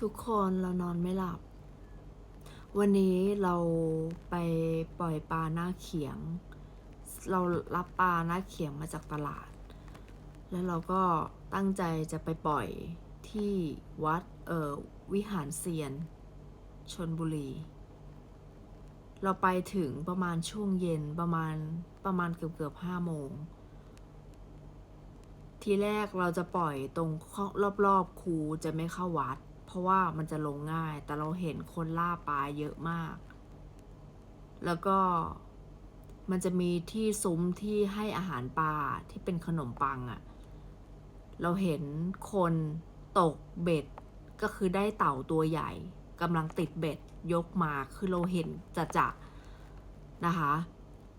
ทุกคนเรานอนไม่หลับ วันนี้เราไปปล่อยปลาหน้าเขียง เรารับปลาหน้าเขียงมาจากตลาด แล้วเราก็ตั้งใจจะไปปล่อยที่วัดเอ่อวิหารเซียนชนบุรี เราไปถึงประมาณช่วงเย็นประมาณประมาณเกือบเกือบห้าโมง ทีแรกเราจะปล่อยตรงรอบๆคูจะไม่เข้าวัด เพราะว่ามันจะลงง่าย แต่เราเห็นคนล่าปลาเยอะมาก แล้วก็มันจะมีที่ซุ้มที่ให้อาหารปลาที่เป็นขนมปังอะ่ะ เราเห็นคนตกเบ็ดก็คือได้เต่าตัวใหญ่กำลังติดเบ็ดยกมาคือเราเห็นจะจะนะคะ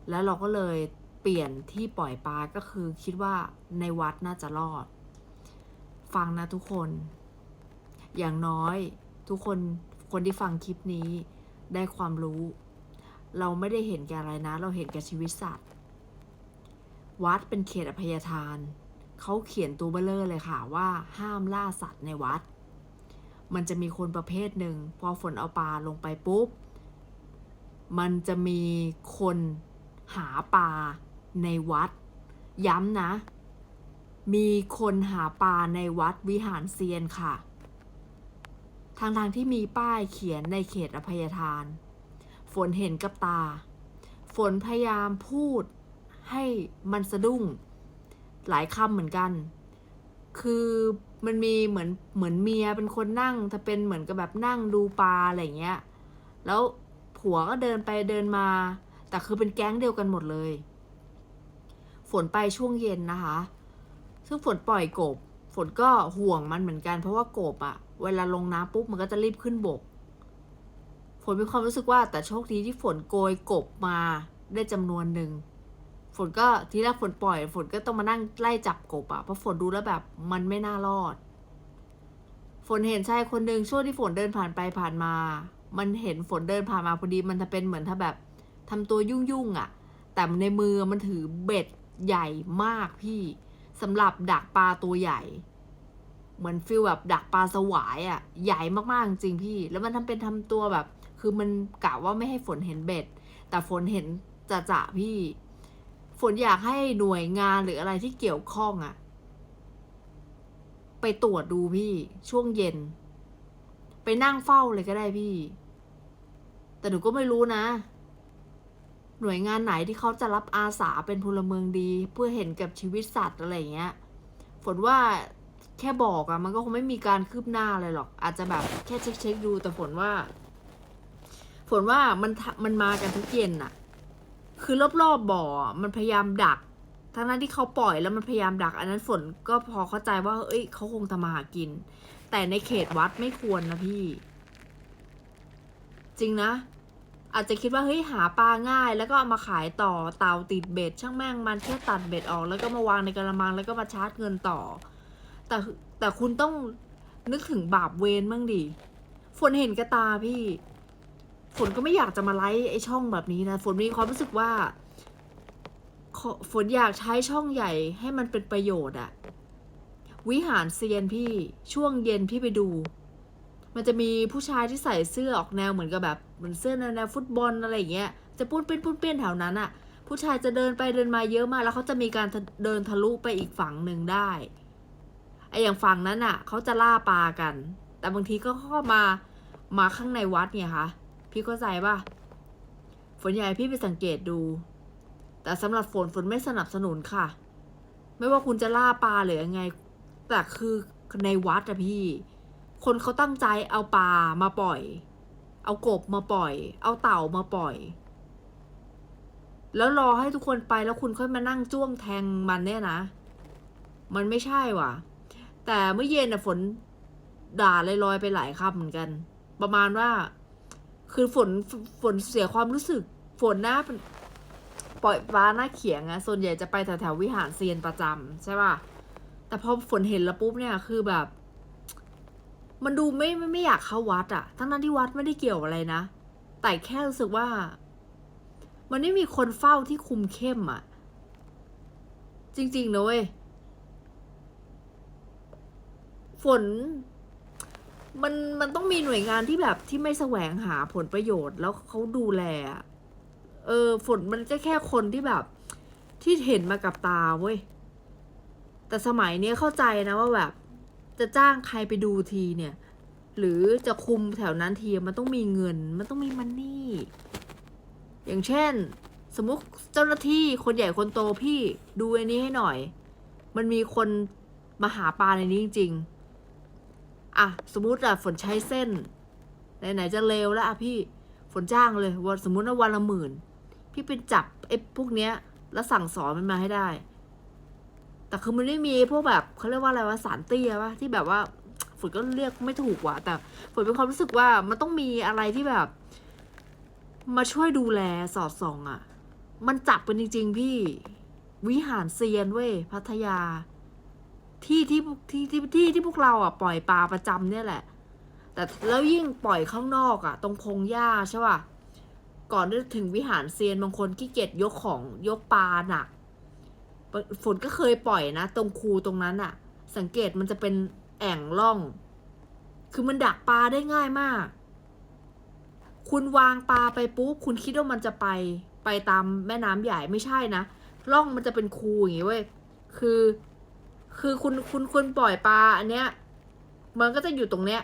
แล้วเราก็เลยเปลี่ยนที่ปล่อยปลาก็คือคิดว่าในวัดน่าจะรอด ฟังนะทุกคน อย่างน้อยทุกคนคนที่ฟังคลิปนี้ได้ความรู้ เราไม่ได้เห็นแก่อะไรนะ เราเห็นแก่ชีวิตสัตว์ วัดเป็นเขตอภัยทาน เขาเขียนตัวเบลเลอร์เลยค่ะว่าห้ามล่าสัตว์ในวัด มันจะมีคนประเภทหนึ่ง พอฝนเอาปลาลงไปปุ๊บ มันจะมีคนหาปลาในวัด ย้ำนะ มีคนหาปลาในวัดวิหารเซียนค่ะ ทางทางที่มีป้ายเขียนในเขตอภัยทาน ฝนเห็นกับตา ฝนพยายามพูดให้มันสะดุ้ง หลายคำเหมือนกัน คือมันมีเหมือนเหมือนเมียเป็นคนนั่ง ถ้าเป็นเหมือนกับแบบนั่งดูปลาอะไรเงี้ย แล้วผัวก็เดินไปเดินมา แต่คือเป็นแก๊งเดียวกันหมดเลย ฝนไปช่วงเย็นนะคะ ซึ่งฝนปล่อยกบ ฝนก็ห่วงมันเหมือนกัน เพราะว่ากบอะ เวลาลงน้ำปุ๊บมันก็จะรีบขึ้นบก ฝนมีความรู้สึกว่าแต่โชคดีที่ฝนโกยกบมาได้จำนวนหนึ่ง ฝนก็ทีแรกฝนปล่อย ฝนก็ต้องมานั่งไล่จับกบอะเพราะฝนดูแล้วแบบมันไม่น่ารอด ฝนเห็นชายคนหนึ่งช่วงที่ฝนเดินผ่านไปผ่านมา มันเห็นฝนเดินผ่านมาพอดีมันจะเป็นเหมือนถ้าแบบทำตัวยุ่งๆอะแต่ในมือมันถือเบ็ดใหญ่มากพี่สำหรับดักปลาตัวใหญ่ เหมือนฟิลแบบดักปลาสวายอะ่ะ ใหญ่มากๆจริงพี่ แล้วมันทำเป็นทำตัวแบบ คือมันกะว่าไม่ให้ฝนเห็นเบ็ด แต่ฝนเห็นจะจะพี่ ฝนอยากให้หน่วยงานหรืออะไรที่เกี่ยวข้องอะ่ะ ไปตรวจดูพี่ช่วงเย็น ไปนั่งเฝ้าเลยก็ได้พี่ แต่หนูก็ไม่รู้นะหน่วยงานไหนที่เขาจะรับอาสาเป็นพลเมืองดี เพื่อเห็นกับชีวิตสัตว์อะไรเงี้ย ฝนว่า แค่บอกอะมันก็คงไม่มีการคืบหน้าอะไรหรอก อาจจะแบบแค่เช็คเช็คๆดูแต่ฝนว่า ฝนว่ามันมันมากันทุกเย็นอะคือรอบๆบบ่อมันพยายามดักทั้งนั้นที่เขาปล่อยแล้วมันพยายามดัก อันนั้นฝนก็พอเข้าใจว่า เอ้ยเขาคงทำมาหากิน แต่ในเขตวัดไม่ควรนะพี่ จริงนะ อาจจะคิดว่าเฮ้ยหาปลาง่าย แล้วก็เอามาขายต่อเตาติดเบ็ดช่างแม่งมันแค่ตัดเบ็ดออก แล้วก็มาวางในกระมังแล้วก็มาชาร์จเงินต่อ แต่แต่คุณต้องนึกถึงบาปเวรบ้างดิฝนเห็นกระตาพี่ ฝนก็ไม่อยากจะมาไลฟ์ไอช่องแบบนี้นะ ฝนมีความรู้สึกว่า ฝนอยากใช้ช่องใหญ่ให้มันเป็นประโยชน์อะวิหารเซียนพี่ช่วงเย็นพี่ไปดู มันจะมีผู้ชายที่ใส่เสื้อออกแนวเหมือนกับแบบเหมือนเสื้อแนวแนวฟุตบอลอะไรอย่างเงี้ยจะปุ้นเปี้ยนปุ้นเปี้ยนแถวนั้นอะผู้ชายจะเดินไปเดินมาเยอะมาก แล้วเขาจะมีการเดินทะลุไปอีกฝั่งหนึ่งได้ ไออย่างฝั่งนั้นอะเขาจะล่าปลากัน แต่บางทีก็เข้ามามาข้างในวัดเนี่ยค่ะ พี่เข้าใจป่ะฝนใหญ่พี่ไปสังเกตดู แต่สำหรับฝนฝนไม่สนับสนุนค่ะ ไม่ว่าคุณจะล่าปลาหรือยังไง แต่คือในวัดอะพี่ คนเขาตั้งใจเอาปลามาปล่อย เอากบมาปล่อย เอาเต่ามาปล่อย แล้วรอให้ทุกคนไปแล้วคุณค่อยมานั่งจ้วงแทงมันเนี่ยนะ มันไม่ใช่ว่ะ แต่เมื่อเย็นน่ะฝนด่าลอยๆไปหลายคำเหมือนกัน ประมาณว่า คือฝนฝนเสียความรู้สึก ฝนหน้าเป็นปล่อยฟ้าหน้าเขียงอะส่วนใหญ่จะไปแถวๆวิหารเซียนประจำใช่ป่ะแต่พอฝนเห็นแล้วปุ๊บเนี่ยคือแบบ มันดูไม่ไม่ไม่อยากเข้าวัดอะทั้งนั้นที่วัดไม่ได้เกี่ยวอะไรนะ แต่แค่รู้สึกว่า มันไม่มีคนเฝ้าที่คุมเข้มอะจริงๆนะเว้ย ฝน มันมันต้องมีหน่วยงานที่แบบที่ไม่แสวงหาผลประโยชน์แล้วเขาดูแล เออ ฝนมันก็แค่คนที่แบบ ที่เห็นมากับตาเว้ย แต่สมัยนี้เข้าใจนะว่าแบบ จะจ้างใครไปดูทีเนี่ย หรือจะคุมแถวนั้นทีมันต้องมีเงิน มันต้องมีมันนี่ อย่างเช่น สมมุติเจ้าหน้าที่คนใหญ่คนโตพี่ดูอันนี้ให้หน่อย มันมีคนมาหาปลาในนี้จริงๆ อะสมมุติอะฝนใช้เส้น ไหนๆจะเลวแล้วอะพี่ฝนจ้างเลยวันสมมุติว่าวันละหมื่น พี่เป็นจับไอ้พวกเนี้ย แล้วสั่งสอนมันมาให้ได้ แต่คือมันไม่มีพวกแบบเขาเรียกว่าอะไรว่าสารเตี้ยวะที่แบบว่าฝนก็เรียกไม่ถูกว่ะแต่ฝนเป็นความรู้สึกว่ามันต้องมีอะไรที่แบบ มาช่วยดูแลสอดส่องอะ่ะ มันจับเป็นจริง ๆ พี่ วิหารเซียนเว้ยพัทยา ที่ที่ที่ที่ที่ที่พวกเราอะปล่อยปลาประจำเนี่ยแหละ แต่แล้วยิ่งปล่อยข้างนอกอะ ตรงพงหญ้าใช่ป่ะก่อนจะถึงวิหารเซียนบางคนขี้เกียจยกของยกปลาหนักฝนก็เคยปล่อยนะ ตรงคูตรงนั้นอะ สังเกตมันจะเป็นแอ่งล่อง คือมันดักปลาได้ง่ายมาก คุณวางปลาไปปุ๊บคุณคิดว่ามันจะไปไปตามแม่น้ำใหญ่ไม่ใช่นะล่องมันจะเป็นคูอย่างงี้เว้ยคือ คือคุณคุณคุณปล่อยปลาอันเนี้ย มันก็จะอยู่ตรงเนี้ย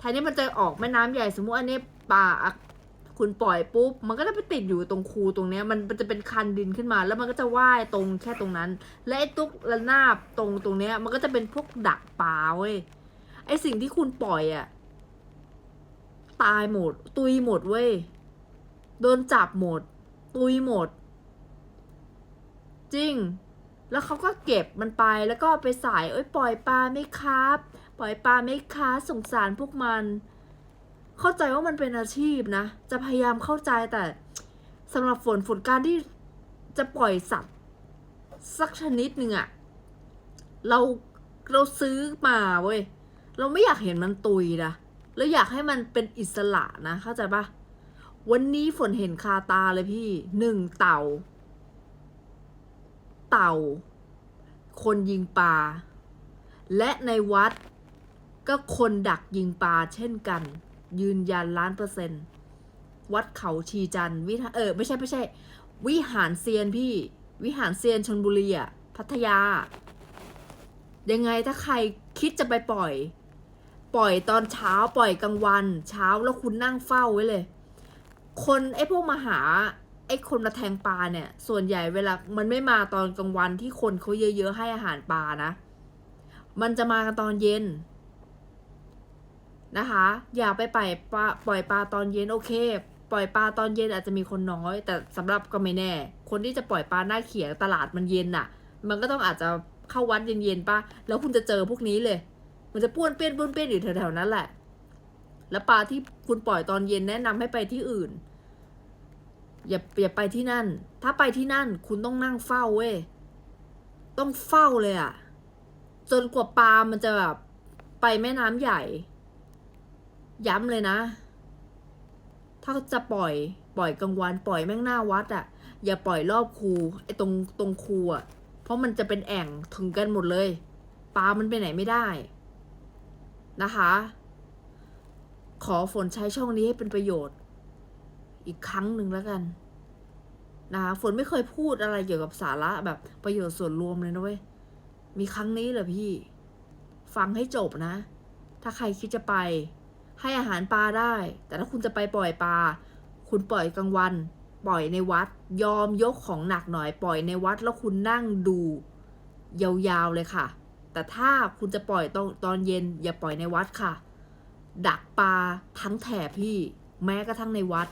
ทีนี้มันจะออกแม่น้ำใหญ่สมมุติอันนี้ปลาคุณปล่อยปุ๊บ มันก็จะไปติดอยู่ตรงคูตรงเนี้ยมันมันจะเป็นคันดินขึ้นมา แล้วมันก็จะว่ายตรงแค่ตรงนั้น และไอ้ตุ๊กระนาบตรงตรงเนี้ย มันก็จะเป็นพวกดักปลาเว้ย ไอ้สิ่งที่คุณปล่อยอะตายหมด ตุยหมดเว้ย โดนจับหมด ตุยหมด จริง แล้วเขาก็เก็บมันไปแล้วก็ไปใส่เอ้ยปล่อยปลาไหมครับ ปล่อยปลาไหมคะสงสารพวกมัน เข้าใจว่ามันเป็นอาชีพนะ จะพยายามเข้าใจแต่สำหรับฝนฝนการที่จะปล่อยสัตว์ สักชนิดหนึ่งอะเราเราซื้อมาเว้ยเราไม่อยากเห็นมันตุยนะเราอยากให้มันเป็นอิสระนะเข้าใจปะวันนี้ฝนเห็นคาตาเลยพี่หนึ่งเต่า เต่า คนยิงปลา และในวัดก็คนดักยิงปลาเช่นกัน ยืนยันล้านเปอร์เซ็นต์วัดเขาชีจันวิหาเออไม่ใช่ไม่ใช่ วิหารเซียนพี่ วิหารเซียนชนบุรีอะพัทยา ยังไงถ้าใครคิดจะไปปล่อย ปล่อยตอนเช้าปล่อยกลางวัน เช้าแล้วคุณนั่งเฝ้าไว้เลย คนไอ้พวกมาหา ไอ้คนมาแทงปลาเนี่ย ส่วนใหญ่เวลามันไม่มาตอนกลางวันที่คนเขาเยอะๆให้อาหารปลานะ มันจะมากันตอนเย็นนะคะ อย่าไปปล่อยปลาปล่อยปลาตอนเย็นโอเค ปล่อยปลาตอนเย็นอาจจะมีคนน้อย แต่สำหรับก็ไม่แน่ คนที่จะปล่อยปลาหน้าเขียงตลาดมันเย็นน่ะ มันก็ต้องอาจจะเข้าวัดเย็นๆป่ะแล้วคุณจะเจอพวกนี้เลย มันจะป้วนเปี้ยนป้วนเปี้ยนอยู่แถวๆนั้นแหละ แล้วปลาที่คุณปล่อยตอนเย็นแนะนำให้ไปที่อื่น อย่าอย่าไปที่นั่น ถ้าไปที่นั่น คุณต้องนั่งเฝ้าเว้ย ต้องเฝ้าเลยอะจนกว่าปลามันจะแบบไปแม่น้ำใหญ่ ย้ำเลยนะ ถ้าจะปล่อย ปล่อยกลางวัน ปล่อยแม่งหน้าวัดอะอย่าปล่อยรอบคูไอ้ตรงตรงคูอะเพราะมันจะเป็นแอ่งถึงกันหมดเลย ปลามันไปไหนไม่ได้ นะคะ ขอฝนใช้ช่องนี้ให้เป็นประโยชน์ อีกครั้งหนึ่งแล้วกันนะคะฝนไม่เคยพูดอะไรเกี่ยวกับสาระแบบประโยชน์ส่วนรวมเลยนะเว้ย มีครั้งนี้เหรอพี่ ฟังให้จบนะ ถ้าใครคิดจะไป ให้อาหารปลาได้ แต่ถ้าคุณจะไปปล่อยปลา คุณปล่อยกลางวัน ปล่อยในวัด ยอมยกของหนักหน่อย ปล่อยในวัดแล้วคุณนั่งดู ยาวๆเลยค่ะ แต่ถ้าคุณจะปล่อยตอนตอนเย็น อย่าปล่อยในวัดค่ะ ดักปลาทั้งแถบพี่ แม้กระทั่งในวัด